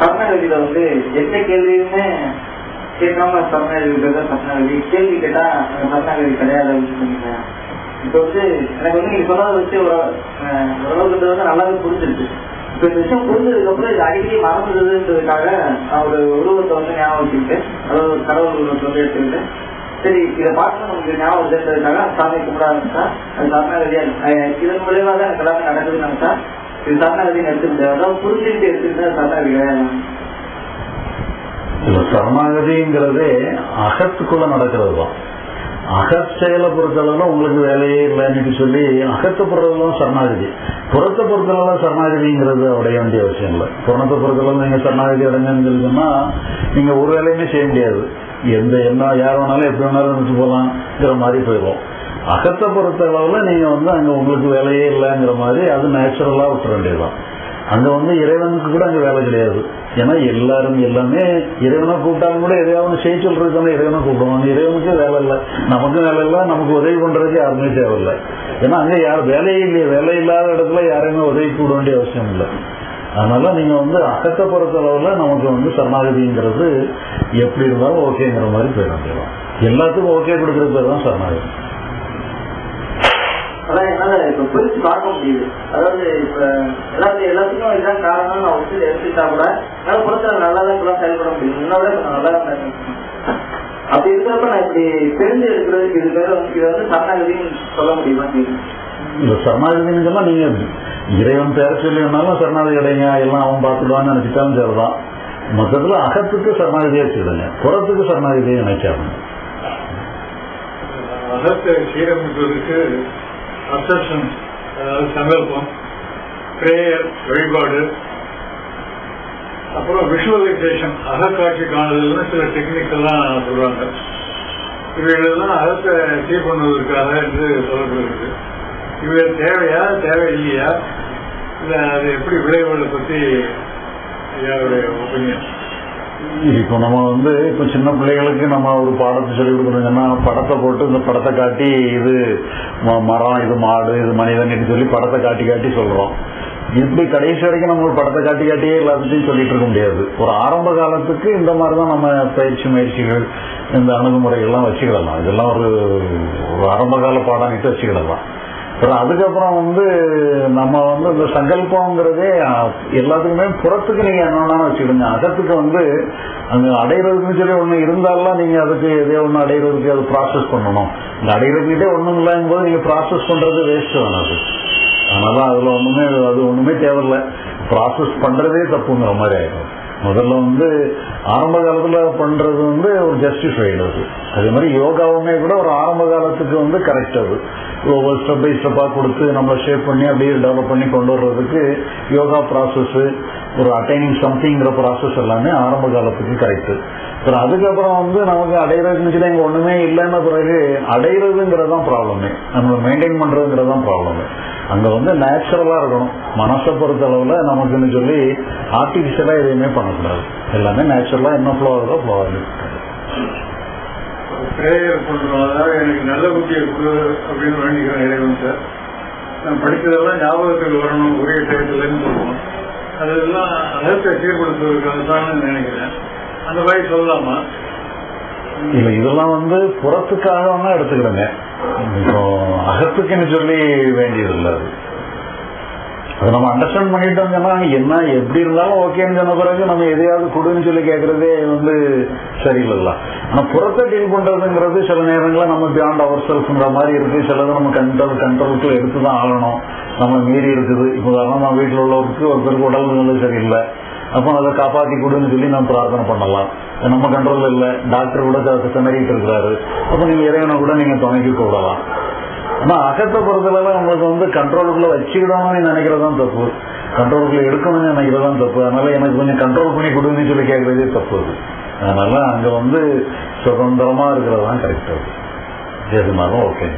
சரணாகதியில வந்து எந்த கேள்வியுமே கேட்காம சரணாகதி இருக்கிறதா சரணாகதி கேள்வி கேட்டா அந்த கிடையாது அப்படின்னு சொன்னீங்க இப்ப வந்து எனக்கு வந்து நீங்க சொன்னதை வச்சு ஓரளவுக்கு வந்து நல்லாவே புரிஞ்சிருக்கு. இப்ப இந்த விஷயம் புரிஞ்சதுக்கு அப்புறம் இது அடிக்கடி மறந்துடுதுன்றதுக்காக நான் ஒரு உருவத்தை வந்து ஞாபகம் வச்சுக்கிட்டேன். அதாவது ஒரு கடவுள் உருவத்தை வந்து எடுத்துக்கிட்டேன். சரி இதை பார்த்து நமக்கு ஞாபகம் வச்சுன்றதுக்காக சாமி கும்பிட ஆரம்பிச்சா அது சரணாகதியா இதன் மூலியமா தான் எனக்கு எல்லாமே நடக்குதுன்னு நினைச்சா இது சரணாகதின்னு அதாவது புரிஞ்சுக்கிட்டு எடுத்துக்கிட்டா சரணாகதி இந்த சரணாகதிங்கிறதே அகத்துக்குள்ள நடக்கிறது தான் அகச்செயலை பொறுத்தளவுல உங்களுக்கு வேலையே இல்லைன்னு சொல்லி அகத்தை பொறுத்தளவு சரணாகதி. புறத்தை பொறுத்தளவுல சரணாகதிங்கிறது அடைய வேண்டிய அவசியம் இல்லை புறத்தை பொறுத்தளவு நீங்க சரணாகதி அடைஞ்சன்னு சொன்னா நீங்க ஒரு வேலையுமே செய்ய முடியாது. எந்த என்ன யார் வேணாலும் எப்படி வேணாலும் நினைச்சு போகலாம்ங்கிற மாதிரி போயிடும். அகத்தை பொறுத்த அளவில் நீங்கள் வந்து அங்கே உங்களுக்கு வேலையே இல்லைங்கிற மாதிரி அது நேச்சுரலாக விட்டுற வேண்டியதுதான். அங்கே வந்து இறைவனுக்கு கூட அங்கே வேலை கிடையாது. ஏன்னா எல்லாரும் எல்லாமே இறைவனை கூப்பிட்டாலும் கூட எதையாவது செய்ய சொல்றது தானே இறைவனை கூப்பிடுவாங்க இறைவனுக்கு வேலை இல்லை. நமக்கும் வேலை இல்லை நமக்கு உதவி பண்ணுறதுக்கு யாருமே தேவையில்லை. ஏன்னா அங்கே யார் வேலையே இல்லையே. வேலை இல்லாத இடத்துல யாரையுமே உதவி கூட வேண்டிய அவசியம் இல்லை. அதனால நீங்க வந்து அகத்தை பொறுத்த அளவுல நமக்கு வந்து சரணாகதிங்கிறது எப்படி இருந்தாலும் ஓகேங்கிற மாதிரி போயிட வேண்டியதான் எல்லாத்துக்கும் ஓகே கொடுக்குறது பேர் தான் சரணாகதி. அதான் என்னால இப்ப பிரிச்சு பார்க்க முடியுது அதாவது இப்ப எல்லாத்தையும் எல்லாத்துக்கும் இதுதான் காரணம் நான் வந்து எடுத்துக்கிட்டா கூட என்னால புறத்துல நல்லா தான் இப்பெல்லாம் செயல்பட முடியும் கொஞ்சம் நல்லா தான். அப்படி இருக்கிறப்ப நான் இப்படி தெரிஞ்சு எடுக்கிறதுக்கு இது பேர் இது வந்து சரணாகதின்னு சொல்ல முடியுமா. இந்த சரணாகதின்னு சொன்னா நீங்க இறைவன் பேர சொல்லி வேணாலும் சரணாகதி அடைங்க எல்லாம் அவன் பார்த்துடுவான்னு நினைச்சிட்டாலும் சரிதான் மொத்தத்துல அகத்துக்கு சரணாகதியா வச்சுடுங்க புறத்துக்கு சரணாகதியை நினைக்காதுங்க அகத்தை சீரமைப்பதற்கு அப்சப்ஷன் அதாவது சங்கல்பம் பிரேயர் வழிபாடு அப்புறம் விஷுவலைசேஷன் அகக்காட்சி காணுதல்னு சில டெக்னிக்ஸ் எல்லாம் சொல்றாங்க இவைகளெல்லாம் அகத்தை சீர் பண்ணுவதற்காக என்று சொல்லப்படுகிறது. இவை தேவையா தேவை இல்லையா இல்லை அது எப்படி விளைவுகளை பற்றி ஐயாவுடைய ஒப்பீனியன் இப்போ நம்ம வந்து இப்போ சின்ன பிள்ளைகளுக்கு நம்ம ஒரு பாடத்தை சொல்லி கொடுக்குறோங்கன்னா படத்தை போட்டு இந்த படத்தை காட்டி இது ம- மரம் இது மாடு இது மனிதன் இப்படி சொல்லி படத்தை காட்டி காட்டி சொல்றோம். இப்படி கடைசி வரைக்கும் நம்ம ஒரு படத்தை காட்டி காட்டியே எல்லாத்தையும் சொல்லிட்டு இருக்க முடியாது. ஒரு ஆரம்ப காலத்துக்கு இந்த மாதிரி தான் நம்ம பயிற்சி முயற்சிகள் இந்த அணுகுமுறைகள்லாம் வச்சுக்கிடலாம். இதெல்லாம் ஒரு ஒரு ஆரம்ப கால பாடம்ட்டு வச்சுக்கிடலாம். அப்புறம் அதுக்கப்புறம் வந்து நம்ம வந்து இந்த சங்கல்பங்கிறதே எல்லாத்துக்குமே புறத்துக்கு நீங்க என்னன்னா வச்சுக்கிடுங்க. அகத்துக்கு வந்து அந்த அடையிறதுக்குன்னு சொல்லி ஒண்ணு இருந்தாலும் நீங்க அதுக்கு எதையோ ஒண்ணு அடையிறதுக்கு அது ப்ராசஸ் பண்ணணும். இந்த அடையிறதுக்கிட்டே ஒண்ணும் இல்லைங்கும் போது நீங்க ப்ராசஸ் பண்றது வேஸ்ட் தான் அது. அதனால அதுல ஒண்ணுமே அது ஒண்ணுமே தேவையில்லை. ப்ராசஸ் பண்றதே தப்புங்கிற மாதிரி ஆயிடும். முதல்ல வந்து ஆரம்ப காலத்துல பண்றது வந்து ஒரு ஜஸ்டிஃபைடு அது. அதே மாதிரி யோகாவுமே கூட ஒரு ஆரம்ப காலத்துக்கு வந்து கரெக்ட் அது. ஒவ்வொரு ஸ்டெப் பை ஸ்டெப்பாக கொடுத்து நம்ம ஷேப் பண்ணி அப்படியே டெவலப் பண்ணி கொண்டு வர்றதுக்கு யோகா ப்ராசஸ் ஒரு அட்டைனிங் சம்திங்கிற ப்ராசஸ் எல்லாமே ஆரம்ப காலத்துக்கு கரெக்டு அப்புறம் அதுக்கப்புறம் வந்து நமக்கு அடையிறதுன்னு இங்கே ஒன்றுமே ஒண்ணுமே இல்லைன்ன பிறகு அடையிறதுங்கிறது தான் ப்ராப்ளமே நம்ம மெயின்டைன் பண்ணுறதுங்கிறது தான் ப்ராப்ளமே அங்கே வந்து நேச்சுரலா இருக்கணும். மனசை பொறுத்த அளவுல நமக்குன்னு சொல்லி ஆர்டிஃபிஷியலாக எதையுமே பண்ணக்கூடாது. எல்லாமே நேச்சுரலா என்ன ஃப்ளோ ஆகுதோ ஃப்ளோ ஆகுது. பிரேயர் பண்றோம் அதாவது எனக்கு நல்ல புத்தியை கொடு அப்படின்னு வேண்டிக்கிறேன் இறைவன் சார். நான் படித்ததெல்லாம் ஞாபகத்துக்கு வரணும் ஒரே டயத்துலன்னு சொல்லுவோம். அதெல்லாம் அகத்தை சீர்படுத்துவதற்காக தான் நினைக்கிறேன். அந்த மாதிரி சொல்லலாமா? இல்ல இதெல்லாம் வந்து புறத்துக்காக வேணா எடுத்துக்கிடுங்க. இப்போ அகத்துக்குன்னு சொல்லி வேண்டியது இல்லை அது அதை நம்ம அண்டர்ஸ்டாண்ட் பண்ணிட்டோம் சொன்னா என்ன எப்படி இருந்தாலும் ஓகேன்னு சொன்ன பிறகு நம்ம எதையாவது கொடுன்னு சொல்லி கேட்கறதே வந்து சரியில்லைல்ல. ஆனா புறத்தை டீல் பண்றதுங்கிறது சில நேரங்களில் நம்ம பியாண்ட் அவர் செல்ஃப்ங்கிற மாதிரி இருக்கு. சிலது நம்ம கண்ட்ரோல் கண்ட்ரோலுக்குள்ள எடுத்து தான் ஆகணும். நம்ம மீறி இருக்குது. இப்போ உதாரணமா நம்ம வீட்டில் உள்ளவருக்கு ஒருத்தருக்கு உடல் நிலை சரியில்லை. அப்போ அதை காப்பாத்தி கொடுன்னு சொல்லி நம்ம பிரார்த்தனை பண்ணலாம். நம்ம கண்ட்ரோல் இல்லை. டாக்டர் கூட த- இருக்கிறாரு அப்போ நீங்க இறைவனை கூட நீங்க துணைக்கு கூடலாம் ஆனா அகத்தை பொறுத்தளவு நம்மளுக்கு வந்து கண்ட்ரோலுக்குள்ள வச்சுக்கிடணும்னு நினைக்கிறதா தப்பு. கண்ட்ரோலுக்குள்ள எடுக்கணும்னு நினைக்கிறதான் தப்பு. அதனால எனக்கு கொஞ்சம் கண்ட்ரோல் பண்ணி கொடுன்னு சொல்லி கேட்கறதே தப்பு. அது அதனால அங்க வந்து சுதந்திரமா இருக்கிறது தான் கரெக்ட் அது. எதுனாலும் ஓகே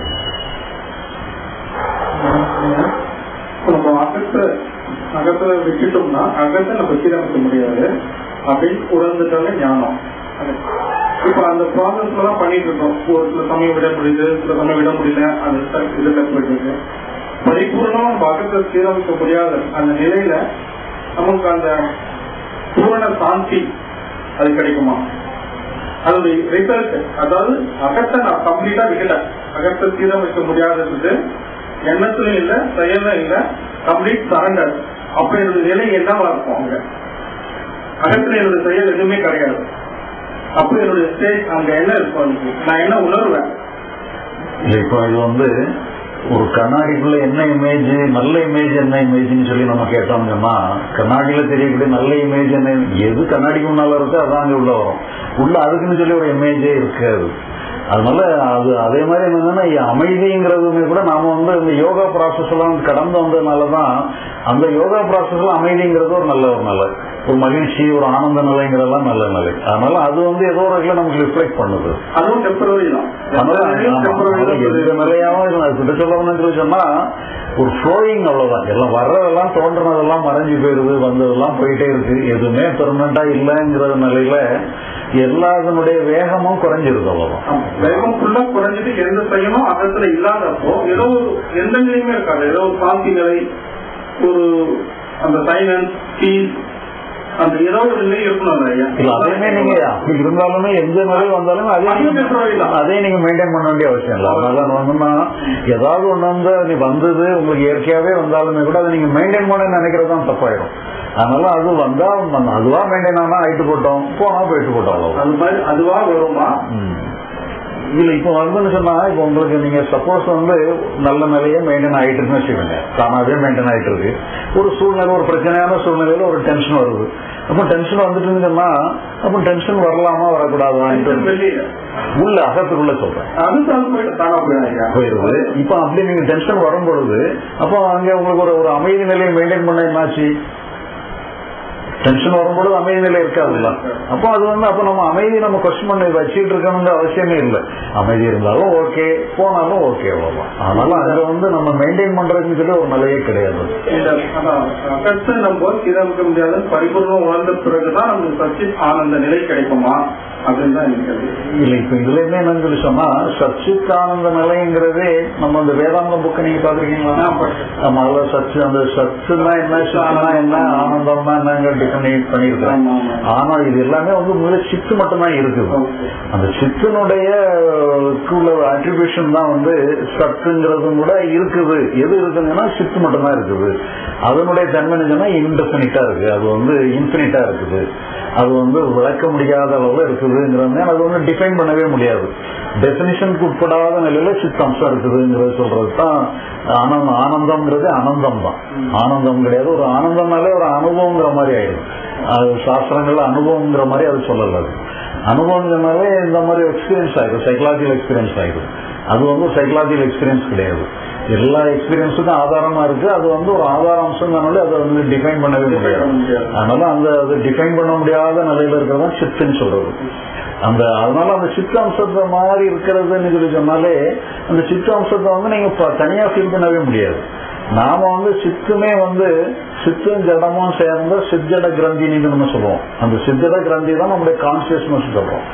நம்ம அகத்தை அகத்தை விட்டுட்டோம்னா அகத்தை நம்ம சீரமைக்க முடியாது. அப்படின்னு உணர்ந்துட்டாலே ஞானம். இப்ப அந்த ப்ராசஸ் எல்லாம் பண்ணிட்டு இருக்கோம். ஒரு சில சமயம் விட முடியுது சில சமயம் விட முடியல அந்த த- இது கற்றுக்கிட்டு பரிபூர்ணமா பகத்தை சீரமைக்க முடியாத அந்த நிலையில நமக்கு அந்த பூரண சாந்தி அது கிடைக்குமா? அதோடைய ரிசல்ட் அதாவது அகத்தை நான் கம்ப்ளீட்டா விடல. அகத்தை சீரமைக்க முடியாதது எண்ணத்திலும் இல்ல செயலும் இல்ல கம்ப்ளீட் சரண்டர் அப்ப என்னுடைய நிலை என்னவா இருக்கும் அங்க? அகத்துல என்னுடைய செயல் எதுவுமே கிடையாது. அப்ப என்னுடைய ஸ்டேட் அங்க என்ன இருக்கும் நான் என்ன உணர்வேன்? இப்போ இது வந்து ஒரு கண்ணாடிக்குள்ள என்ன இமேஜ் நல்ல இமேஜ் என்ன இமேஜ்னு சொல்லி நம்ம கேட்டோம்னா கண்ணாடியில தெரியக்கூடிய நல்ல இமேஜ் என்ன? எது கண்ணாடிக்கு முன்னால இருக்கோ அதான் அங்கே உள்ள வரும். உள்ள அதுக்குன்னு சொல்லி ஒரு இமேஜே இருக்காது. அதனால அது அதே மாதிரி என்னன்னா அமைதிங்கிறதுமே கூட நாம வந்து இந்த யோகா ப்ராசஸ் எல்லாம் கடந்து வந்ததுனாலதான் அந்த யோகா ப்ராசஸ்ல அமைதிங்கிறது ஒரு நல்ல ஒரு நல்லது. ஒரு மகிழ்ச்சி ஒரு ஆனந்த நிலைங்கிறதெல்லாம் நல்ல நிலை. அதனால அது வந்து ஏதோ ஒரு வகையில நமக்கு ரிஃப்ளெக்ட் பண்ணுது. அதுவும் தான். எந்த நிலையாவும் இப்படி சொல்லணும்னு சொல்லி சொன்னா ஒரு ஃப்ளோயிங் அவ்வளவுதான். எல்லாம் வர்றதெல்லாம் தோன்றதெல்லாம் மறைஞ்சு போயிருது வந்ததெல்லாம் போயிட்டே இருக்கு. எதுவுமே பெர்மனண்டா இல்லைங்கிற நிலையில எல்லாத்தினுடைய வேகமும் குறைஞ்சிருது அவ்வளவுதான். வேகம் ஃபுல்லா குறைஞ்சிட்டு எந்த செயலும் அகத்துல இல்லாதப்போ ஏதோ ஒரு எந்த நிலையுமே இருக்காது. ஏதோ ஒரு சாந்தி நிலை ஒரு அந்த சைலன்ஸ் பீஸ் அந்த ஏதோ ஒரு நிலை இருக்கணும் ஐயா? அதையுமே நீங்க இருந்தாலுமே எந்த நிலை வந்தாலுமே அதே அதுவும் நீங்க மெயின்டைன் பண்ண வேண்டிய அவசியம் இல்லை. அதனால ஒண்ணுன்னா ஏதாவது ஒண்ணு வந்து நீ வந்தது உங்களுக்கு இயற்கையாவே வந்தாலுமே கூட அதை நீங்க மெயின்டைன் பண்ண நினைக்கிறது தான் தப்பாயிடும் அதனால அது வந்தா அதுவா மெயின்டைன் ஆனா ஆயிட்டு போட்டோம் போனா போயிட்டு போட்டோம் அது மாதிரி அதுவா வருமா? ம். இல்ல இப்ப வந்துன்னு சொன்னா இப்ப உங்களுக்கு நீங்க சப்போஸ் வந்து நல்ல நிலையே மெயின்டைன் ஆயிட்டு இருக்குன்னு வச்சுக்கோங்க. தானாவே மெயின்டைன் ஆயிட்டு இருக்கு ஒரு சூழ்நிலை ஒரு பிரச்சனையான சூழ்நிலையில ஒரு டென்ஷன் வருது. அப்ப டென்ஷன் வந்துட்டுன்னு சொன்னா அப்ப டென்ஷன் வரலாமா வரக்கூடாதா? உள்ள அகத்துக்குள்ள சொல்றேன். போயிருது. இப்ப அப்படி நீங்க டென்ஷன் வரும் பொழுது அப்போ அங்க உங்களுக்கு ஒரு ஒரு அமைதி நிலையை மெயின்டைன் பண்ண என்னாச்சு டென்ஷன் வரும்பொழுது அமைதி நிலை இருக்காதுல்ல. அப்போ அது வந்து அப்ப நம்ம அமைதி நம்ம கொஸ்டின் பண்ணி வச்சுட்டு இருக்கணுங்கிற அவசியமே இல்லை. அமைதி இருந்தாலும் ஓகே போனாலும் ஓகே அவ்வளவுதான். அதனால அங்க வந்து நம்ம மெயின்டைன் பண்றதுன்னு சொல்லி ஒரு நிலையே கிடையாது. அகத்தை நம்ம சீரமைக்க முடியாத. பரிபூர்ணம் உணர்ந்த பிறகுதான் நமக்கு சச்சித் ஆனந்த நிலை கிடைக்குமா. இல்ல இப்ப இதுலயுமே என்னன்னு சொல்லி சொன்னா சச்சித்தானந்த நிலைங்கிறதே நம்ம அந்த வேதாந்தம் புக்கை நீங்க பாத்துருக்கீங்களா. நம்ம அதுல சச்சு அந்த சச்சுன்னா என்ன என்ன ஆனந்தம்னா என்னங்க ஆமா, ஆமா. ஆனா இது எல்லாமே வந்து முதல்ல சித்து மட்டும்தான் இருக்குது. அந்த சித்தினுடைய உள்ள அட்ரிபியூஷன் தான் வந்து சத்துங்கிறதும் கூட இருக்குது. எது இருக்குங்கன்னா சித்து மட்டும்தான் இருக்குது. அதனுடைய தன்மை என்னன்னா இன்டெஃபினிட்டா இருக்கு. அது வந்து இன்ஃபினிட்டா இருக்குது. அது வந்து விளக்க முடியாத அளவுல இருக்குதுங்கிறது அது வந்து டிஃபைன் பண்ணவே முடியாது. டெபினிஷனுக்கு உட்படாத நிலையில சித்தம்சம் இருக்குதுங்கிறது சொல்றது தான் ஆனந்தம் ஆனந்தம்ங்கிறது அனந்தம் தான் ஆனந்தம் கிடையாது. ஒரு ஆனந்தம்னாலே ஒரு அனுபவங்கிற மாதிரி ஆயிடும். அது சாஸ்திரங்கள்ல அனுபவங்கிற மாதிரி அது சொல்லல அது அனுபவங்கிறனாலே இந்த மாதிரி எக்ஸ்பீரியன்ஸ் ஆயிடும். சைக்கலாஜிக்கல் எக்ஸ்பீரியன்ஸ் ஆயிடும். அது வந்து சைக்கலாஜிக்கல் எக்ஸ்பீரியன்ஸ் கிடையாது. எல்லா எக்ஸ்பீரியன்ஸுக்கும் ஆதாரமா இருக்கு. அது வந்து ஒரு ஆதார அம்சம்னாலே அதை வந்து டிஃபைன் பண்ணவே முடியாது. அதனால அந்த அது டிஃபைன் பண்ண முடியாத நிலையில இருக்கிறதா சித்துன்னு சொல்றது. அந்த அதனால அந்த சித்து அம்சத்தை மாதிரி இருக்கிறதுன்னு சொல்லி சொன்னாலே அந்த சித்து அம்சத்தை வந்து நீங்க தனியா ஃபீல் பண்ணவே முடியாது. நாம வந்து சித்துமே வந்து சித்தும் ஜடமும் சேர்ந்த சித்தட கிரந்தின்னு நம்ம சொல்லுவோம். அந்த சித்தட கிரந்தி தான் நம்முடைய கான்சியஸ்னஸ் சொல்றோம்.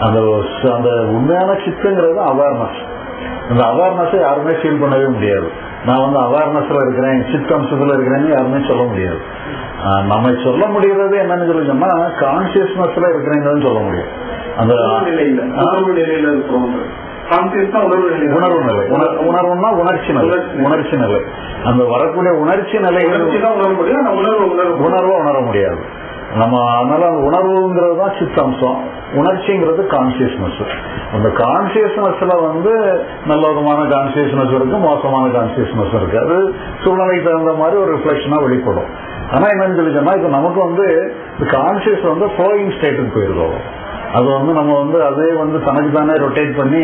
அந்த அந்த உண்மையான சித்துங்கிறது அவேர்னஸ் அந்த அவேர்னஸை யாருமே ஃபீல் பண்ணவே முடியாது. நான் வந்து அவேர்னஸ்ல இருக்கிறேன் சித்த அம்சத்துல இருக்கிறேன்னு யாருமே சொல்ல முடியாது. ஆஹ் நம்ம சொல்ல முடியறது என்னன்னு சொல்லி சொன்னா கான்சியஸ்னஸ்ல இருக்கிறேங்கன்னு சொல்ல முடியும். அந்த நிலையில நிலையில இருக்கிறோம் உணர்வு நிலை. உணர்வு நிலை. உணர்- உணர்வுன்னா உணர்ச்சி நிலை. உணர்ச்சி நிலை. நிலை. அந்த வரக்கூடிய உணர்ச்சி ஆனா உணர்வு உணர முடியாது. நம்ம அதனால உணர்வுங்கிறது தான் சித்தம்சம். உணர்ச்சிங்கிறது கான்சியஸ்னஸ் அந்த கான்சியஸ்னஸ்ல வந்து நல்ல விதமான கான்சியஸ்னஸ் இருக்கு மோசமான கான்சியஸ்னஸ் இருக்கு. அது சூழ்நிலைக்கு தகுந்த மாதிரி ஒரு ரிஃப்ளெக்ஷனா வெளிப்படும். ஆனா என்னன்னு சொல்லி சொன்னா இப்ப நமக்கு வந்து கான்சியஸ் வந்து ஃப்ளோயிங் ஸ்டேட்டுக்கு போயிருக்கோம். அது வந்து நம்ம வந்து அதே வந்து தனக்கு தானே ரொட்டேட் பண்ணி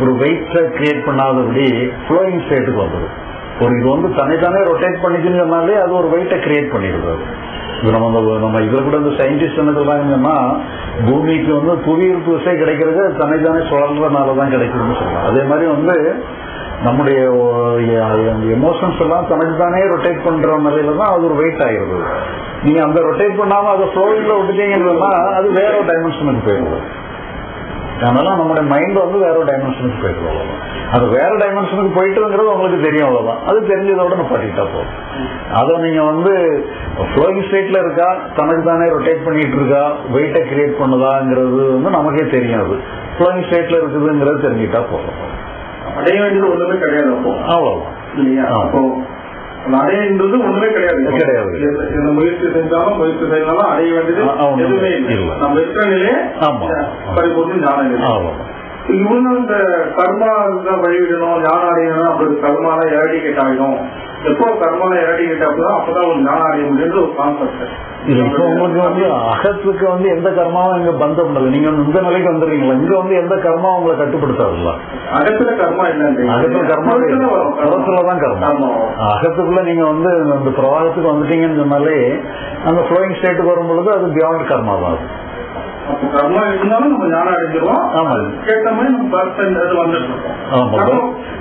ஒரு வெயிட்டை கிரியேட் பண்ணாதபடி ஃப்ளோயிங் ஸ்டேட்டுக்கு வந்துடும் ஒரு இது வந்து தனித்தானே ரொட்டேட் பண்ணிச்சுன்னு சொன்னாலே அது ஒரு வெயிட்டை கிரியேட் பண்ணிடுறது. இப்போ நம்ம நம்ம இதில் கூட இந்த சயின்டிஸ்ட் என்ன சொல்றாங்கன்னா பூமிக்கு வந்து புவியீர்ப்பு விசை கிடைக்கிறது தனித்தானே சுழல்றதுனால தான் கிடைக்குதுன்னு சொல்லலாம் அதே மாதிரி வந்து நம்முடைய எமோஷன்ஸ் எல்லாம் தனக்கு தானே ரொட்டேட் பண்ற நிலையில தான் அது ஒரு வெயிட் ஆயிருது நீங்க அந்த ரொட்டேட் பண்ணாம அதை ஃப்ளோயிங்ல விட்டுட்டீங்கன்னா அது வேற ஒரு டைமென்ஷனுக்கு போயிடுது. அதனால நம்மளுடைய மைண்ட் வந்து வேற ஒரு டைமென்ஷனுக்கு போயிட்டு அவ்வளவுதான் அது வேற டைமென்ஷனுக்கு போயிட்டுங்கிறது உங்களுக்கு தெரியும் அவ்வளவுதான். அது தெரிஞ்சதோட நம்ம பண்ணிட்டா போதும். அதை நீங்க வந்து ஃப்ளோயிங் ஸ்டேட்ல இருக்கா தனக்கு தானே ரொட்டேட் பண்ணிட்டு இருக்கா வெயிட்டை கிரியேட் பண்ணுதாங்கிறது வந்து நமக்கே தெரியும் அது. ஃப்ளோயிங் ஸ்டேட்ல இருக்குதுங்கிறது தெரிஞ்சுட்டா போதும். அடைய வேண்டியது ஒண்ணுமே கிடையாது அப்போ. அவ்வளவுதான். இல்லையா. அப்போ அடையன்றது ஒண்ணுமே கிடையாது. கிடையாது. எந்த முயற்சி செஞ்சாலும் முயற்சி செய்யலாம் அடைய வேண்டியது எதுவுமே இல்லை. நம்ம இருக்கிற நிலையே ஆமா. பரிபூர்ண ஞான நிலை இவங்க இந்த கர்மா வழிவிடணும் ஞானம் அடையணும் அப்படி கர்மால எரடிகேட் ஆகிடும் எப்போ கர்மால எரடிகேட் ஆகுதோ அப்பதான் ஒரு ஞானம் அடைய முடியுன்ற ஒரு கான்செப்ட் இல்ல இப்ப உங்களுக்கு வந்து அகத்துக்கு வந்து எந்த கர்மாவும் இங்க பந்தம் இல்லை நீங்க இந்த நிலைக்கு வந்துடுறீங்களா? இங்க வந்து எந்த கர்மாவும் உங்களை கட்டுப்படுத்தாதுல்ல அகத்துல கர்மா இல்லைன்றீங்க அகத்துல கர்மா கர்மா. புறத்துலதான் கர்மா. அகத்துக்குள்ள நீங்க வந்து அந்த பிரவாகத்துக்கு வந்துட்டீங்கன்னு சொன்னாலே அந்த ஃப்ளோயிங் ஸ்டேட்டுக்கு வரும் பொழுது அது பியாண்ட் கர்மா தான் அப்போ கர்மா இருந்தாலும் நம்ம ஞானம் அடைஞ்சிருவோம் ஆமா. கேட்ட மாதிரி நம்ம பர்சன்ட் வந்துட்டு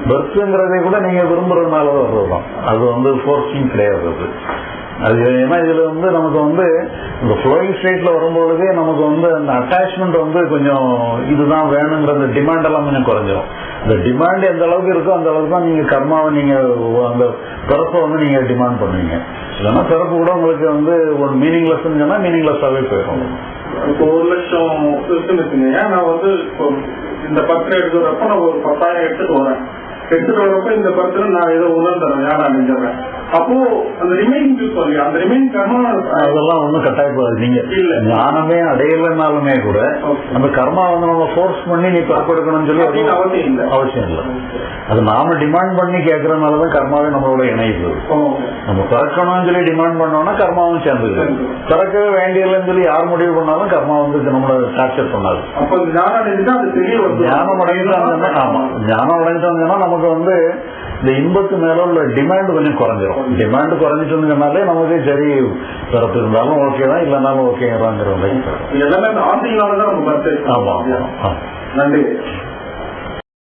பர்த்ங்கிறதை கூட நீங்க விரும்புறதுனால வர்றதுதான். அது வந்து ஃபோர்ஸிங் கிடையாது அது. அது ஏன்னா இதுல வந்து நமக்கு வந்து இந்த ஃப்ளோயிங் ஸ்டேட்ல வரும்பொழுதே நமக்கு வந்து அந்த அட்டாச்மெண்ட் வந்து கொஞ்சம் இதுதான் வேணுங்கிற அந்த டிமாண்ட் எல்லாம் கொஞ்சம் குறைஞ்சிரும். இந்த டிமாண்ட் எந்த அளவுக்கு இருக்கோ அந்த அளவுக்கு தான் நீங்க கர்மாவை நீங்க அந்த பிறப்பை வந்து நீங்க டிமாண்ட் பண்ணுவீங்க. இல்லைன்னா பிறப்பு கூட உங்களுக்கு வந்து ஒரு மீனிங்லெஸ் சொன்னா மீனிங்லெஸ்ஸாவே போயிடும். இப்போ ஒரு லட்சம் இருக்குன்னு வச்சுங்க நான் வந்து இப்போ இந்த பத்திரம் எடுக்கிறப்ப நான் ஒரு பத்தாயிரம் எடுத்துட்டு வரேன். எடுத்துட்டு வரப்ப இந்த பத்திரம் நான் ஏதோ உணர்ந்துறேன் ஞானம் அடைஞ்சிடறேன் அப்போ அந்த ரிமைனிங் இல்லையா அந்த ரிமைனிங் கர்மா அதெல்லாம் ஒண்ணும் கட்டாயப்படாது நீங்க இல்ல. ஞானமே அடையலைன்னாலுமே கூட. அந்த கர்மா வந்து நம்ம ஃபோர்ஸ் பண்ணி நீ பிறப்பெடுக்கணும்னு சொல்லி அவசியம் இல்லை. அவசியம் இல்லை. அது நாம டிமாண்ட் பண்ணி கேட்கறதுனாலதான் கர்மாவே நம்மளோட இணையுது. நம்ம பிறக்கணும்னு சொல்லி டிமாண்ட் பண்ணோம்னா கர்மாவும் சேர்ந்துக்குது. பிறக்கவே வேண்டியதில்லைன்னு சொல்லி யார் முடிவு பண்ணாலும் கர்மா வந்து நம்மள டார்ச்சர் பண்ணாது. அப்போ ஞானம் ஞானம் அடைஞ்சாங்கன்னா ஆமா. ஞானம் அடைஞ்சாங்கன்னா நமக்கு வந்து இந்த இன்பத்து மேல உள்ள டிமாண்ட் கொஞ்சம் குறைஞ்சிரும். டிமாண்ட் குறைஞ்சிட்டுனாலே நமக்கு சரி பிறப்பு இருந்தாலும் ஓகே தான் இல்லைனாலும் ஓகேங்கிறாங்கிற எல்லாமே ஆசையினாலதான் நம்ம ஆமா. நன்றி.